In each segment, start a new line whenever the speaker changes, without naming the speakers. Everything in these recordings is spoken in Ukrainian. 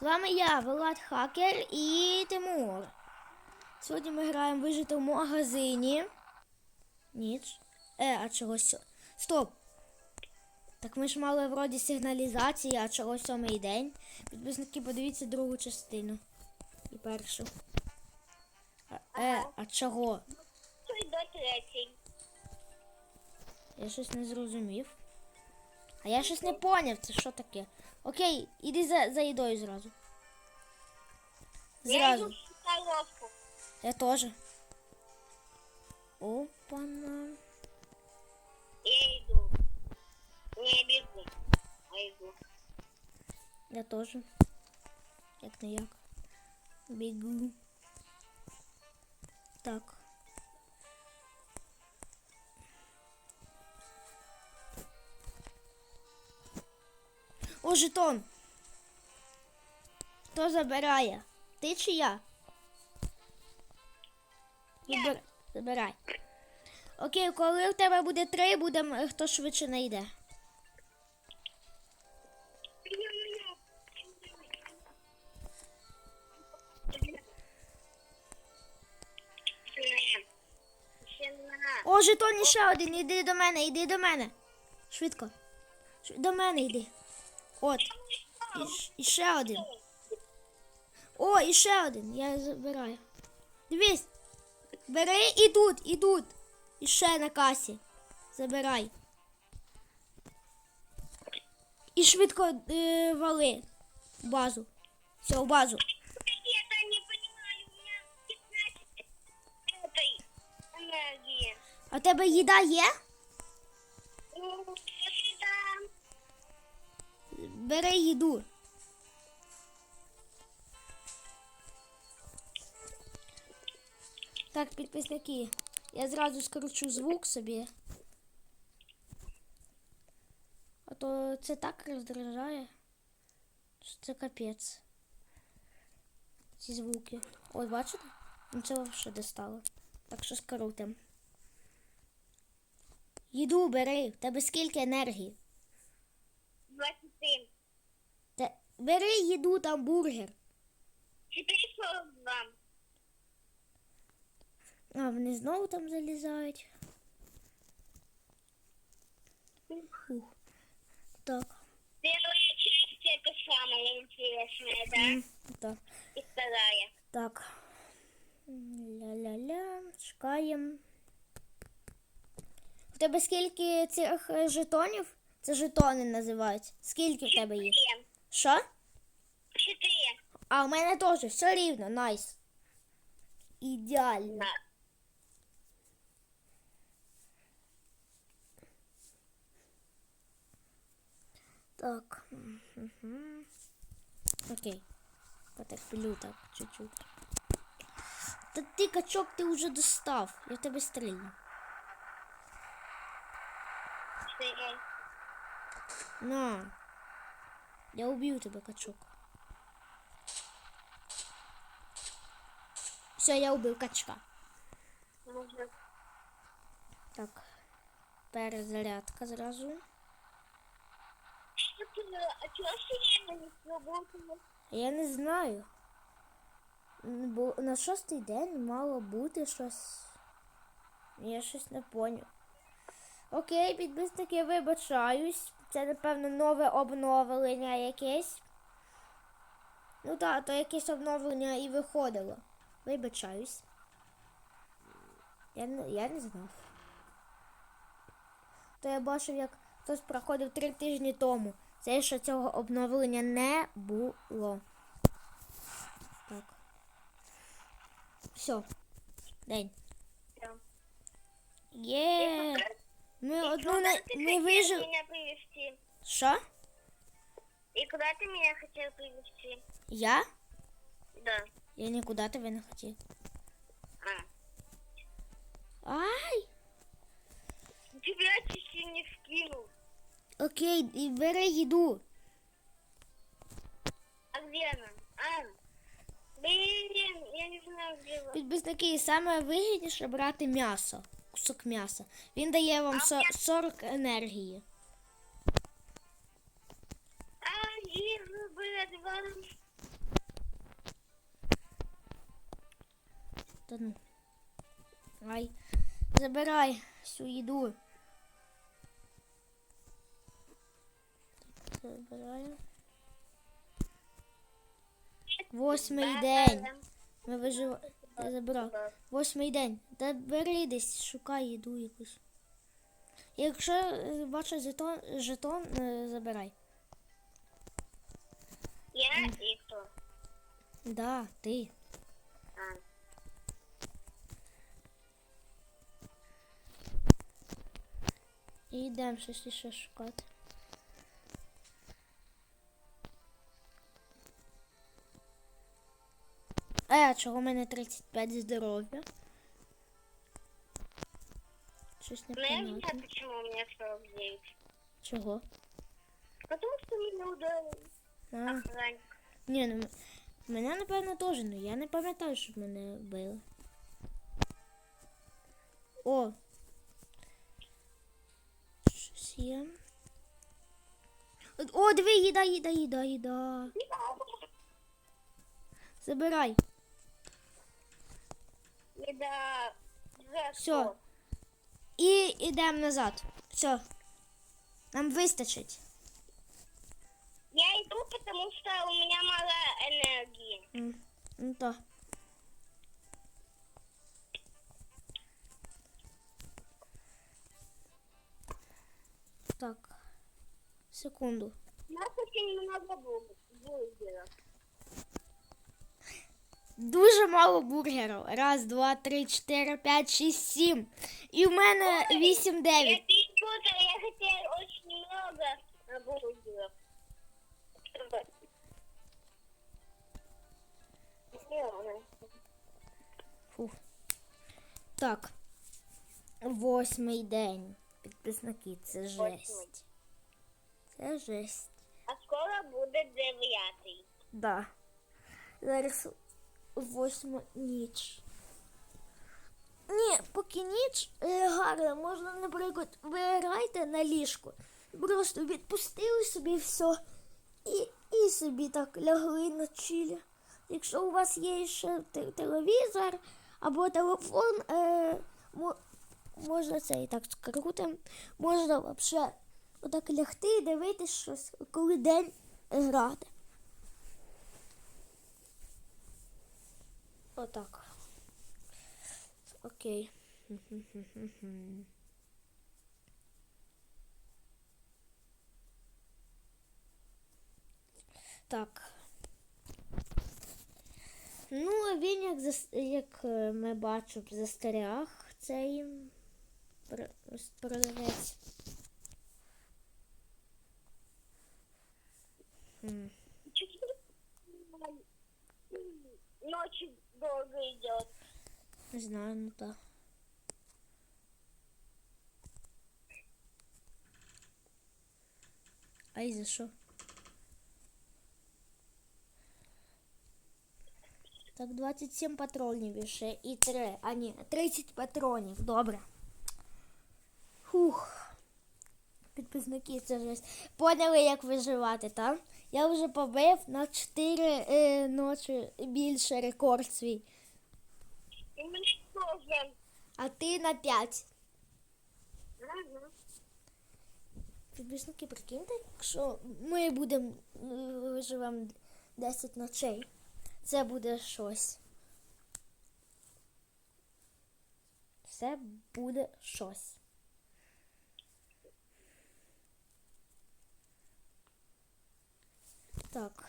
з вами я, Влад Хакер і Тимур. Сьогодні ми граємо вижити в магазині. Ніч. Е, а чого сьо... Стоп! Так ми ж мали вроді сигналізації, а чого сьомий день. Підписники, подивіться другу частину. І першу. Е, а чого?
До третій.
Я щось не зрозумів. А я щось не поняв, це що таке. Окей, іди за, за їдою зразу.
Я
Зразу.
йду в коровку.
Я теж. Опана.
Я йду. Не бігу. А йду.
Я теж. Як не як. Бігу. Так. О, жетон. Хто забирає? Ти чи я?
Я.
Забирай. Окей, коли в тебе буде три, буде хто швидше знайде.
Ще на.
О, жетон ще один, іди до мене, іди до мене. Швидко. До мене йди. От. І, щ- і ще один. О, і ще один. Я забираю. Дивись. Бери і тут, і тут. І ще на касі. Забирай. І швидко е, вали. В базу. Все, в базу.
Я это не понимаю. У меня 15 этой энергии.
А в тебе їда є? Бери їду. Так, підписники. Я зразу скручу звук собі. А то це так роздражає. що Це капець. Ці звуки. Ой, бачите? Ну це взагалі достало. Так що скрутим. Їду бери. В тебе скільки енергії?
27.
Та бери їду там бургер.
442.
А, вони знову там залізають. Фух. Так.
Это самая интересная, да?
Так.
И вторая.
Так. Ля-ля-ля. Чекаємо. В тебе скільки цих е, жетонів? Це жетони називаються. Скільки в тебе їх? Що?
Четыре.
А у мене теж все рівно, найс. Ідеально.
Да.
Так. Угу. Окей. Потерплю так чуть-чуть. Та ти качок ти вже достав. Я в тебе стрільну.
Четыре.
На. Я убью тебе, качок. Все, я убив качка.
Нужно.
Так. Перезарядка зразу.
Что ты, а сирена не сработала?
Я не знаю. Бо на шостий день мало бути щось. Я щось не поняв. Окей, підписники, вибачаюсь. Це, напевно, нове обновлення якесь. Ну так, то якесь обновлення і виходило. Вибачаюсь. Я не, я не знав. То я бачив, як хтось проходив три тижні тому. Це ще цього обновлення не було. Так. Все. День.
Всё.
Є. Ми одну
Куда
не,
ты
не
хотел
вижив.
меня привести?
Що?
И куда ты меня хотел привести?
Я?
Да.
Я нікуди тебе не хотів.
А.
Ай!
Тебя чуть не скинул.
Окей, і бери їду.
А где она? А. Блин, я не знаю, где она.
Підписники, саме вигідніше брати м'ясо кусок м'яса. Він дає вам 40 енергії. Та ну. Ай. Забирай всю їду. Забираю. Восьмий день. Ми виживаємо. Я забрав. Восьмий день. Та бери десь, шукай їду якусь. Якщо бачиш жетон, жетон е, забирай.
Я і хто?
Да, ти.
А.
І йдемо щось ще шукати. А чого в мене 35 здоров'я? Щось
Ну, я не знаю, почему у меня 49.
Чого?
Потому что меня ударил
А,
охранник.
ні, ну мене напевно теж, ну я не пам'ятаю, щоб мене били. О! Щось є. О, диви, їда, їда, їда, їда. Забирай.
Еда. За
Всё.
что?
І йдемо назад. Все. Нам вистачить.
Я иду, потому что у меня мало энергии.
М, Ну то. Так. Секунду.
У нас очень много бу- бургеров.
Дуже мало бургерів. Раз, два, три, чотири, п'ять, шість, сім. І в мене вісім, дев'ять.
я очень много э, бургеров.
Так. Восьмий день. Підписники, це жесть. Це жесть.
А скоро буде дев'ятий.
Да. Зараз восьма ніч. Ні, поки ніч е, гарно, можна, наприклад, виграйте на ліжку. Просто відпустили собі все і, і собі так лягли на чилі. Якщо у вас є ще телевізор або телефон, е, можна це і так скрутим, можна взагалі отак лягти і дивитись щось, коли день грати. Отак. Окей. Так. Ну, а він, як, зас- як е, ми бачимо, застеряг цей продавець. М.
Ночью долго идет.
Не знаю, ну так. Ай, за що? Так, 27 патронів ще і 3. А ні, 30 патронів. Добре. Фух. Підписники, це жесть. Поняли, як виживати, так? Я вже побив на 4 е, ночі більше рекорд свій. А ти на 5.
Ага.
Підписники, прикиньте, якщо ми будемо е, виживемо 10 ночей, це буде щось. Це буде щось. Так.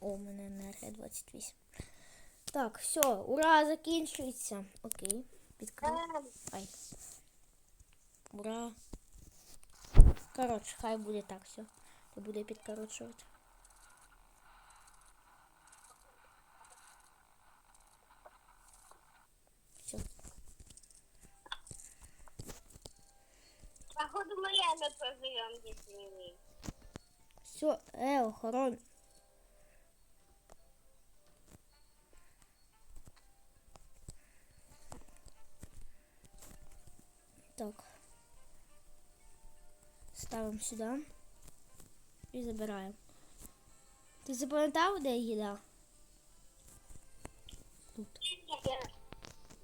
О, у мене енергія 28. Так, все, ура, закінчується. Окей, підкрив. Ай. Ура. Коротше, хай буде так все. Не буде підкорочувати. Все.
Походу мы реально проживем без ними.
Все, е, охорон. Так. Ставимо сюди. І забираємо. Ти запам'ятав, де їда? Тут.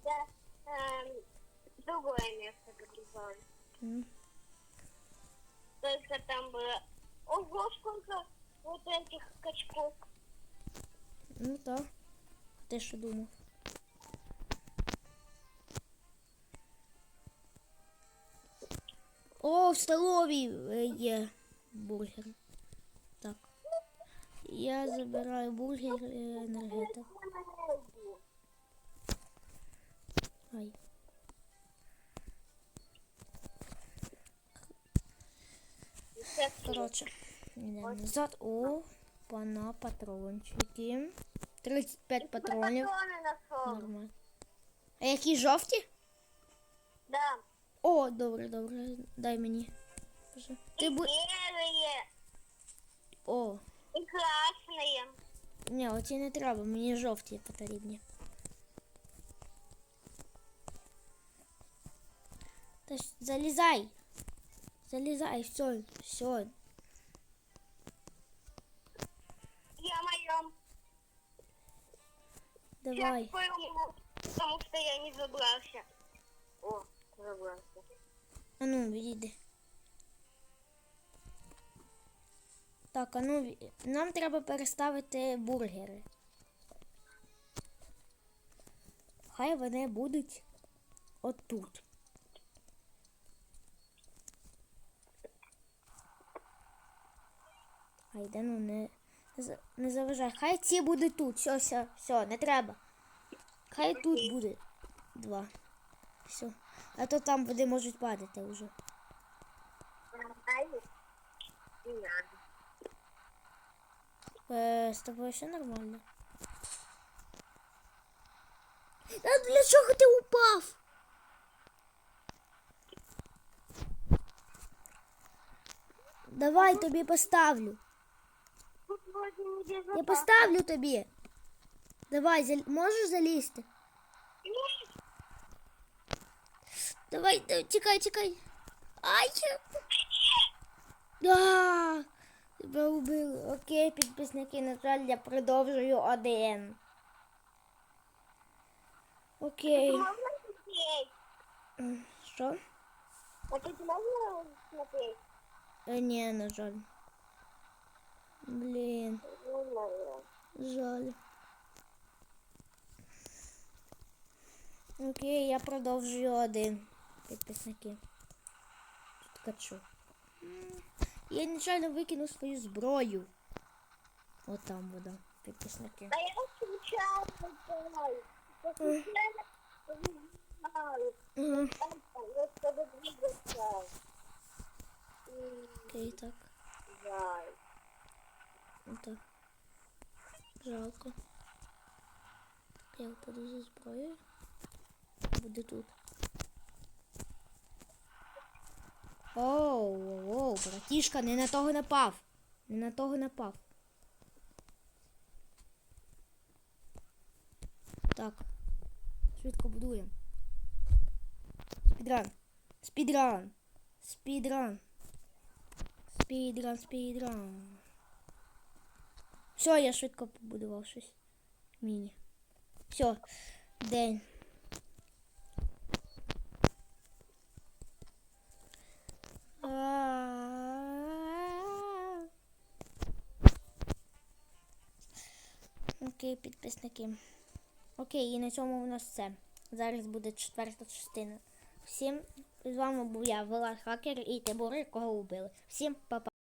Да, эм, другое место прикрывали.
М.
Только там было... Ого, сколько вот этих качков.
Ну так. Ти що думав? О, в столовій е, є бургер. Так. Я забираю бургер і енергетик. Ай. Коротше, йдемо назад. О, пана патрончики. 35 патронів.
Патроны нашел.
Нормально. А які жовті?
Да.
О, добре, добре. Дай мені. Боже. Ти
и
бу...
белые,
О,
и красные.
ні, оці не треба, мені жовті потрібні. Та ж залізай. Залізай, все, все.
Я моем.
Давай.
Сейчас пойму, потому что я не забрался. О, забрался.
А ну, відійди. Так, а ну, нам треба переставити бургери. Хай вони будуть отут. Айде, ну не, не заважай. Хай ці будуть тут. Все, все, все, не треба. Хай тут буде два. Все. А то там вони можуть падати вже. Е, з тобою все нормально. А для чого ти упав? Давай тобі поставлю. Я поставлю тобі. Давай, зал... можеш залізти?
Нет,
Давай, да, тікай, тікай. Ай! Да! Тебе убили. Окей, підписники, на жаль, я продовжую один. Окей. Що?
А тут можно смотреть?
Е, ні, на жаль. Блін, жаль. Окей, я продовжую один. Підписники. Тут качу. Я нечайно викинув свою зброю. От там вода. Підписники.
А я случайно знаю. Я случайно знаю.
Окей, так.
Жаль.
Отак. Жалко. Я впаду за зброєю. Буде тут. Оу, оу, оу, братішка, не на того напав. Не на того напав. Так. Швидко будуємо. Спідран. Спідран. Спідран. Спідран, спідран. Все, я швидко побудував щось. Міні. Все, день. Окей, підписники. Окей, і на цьому у нас все. Зараз буде четверта частина. Всім з вами був я, Влад Хакер і Тибори, кого вбили. Всім па-па.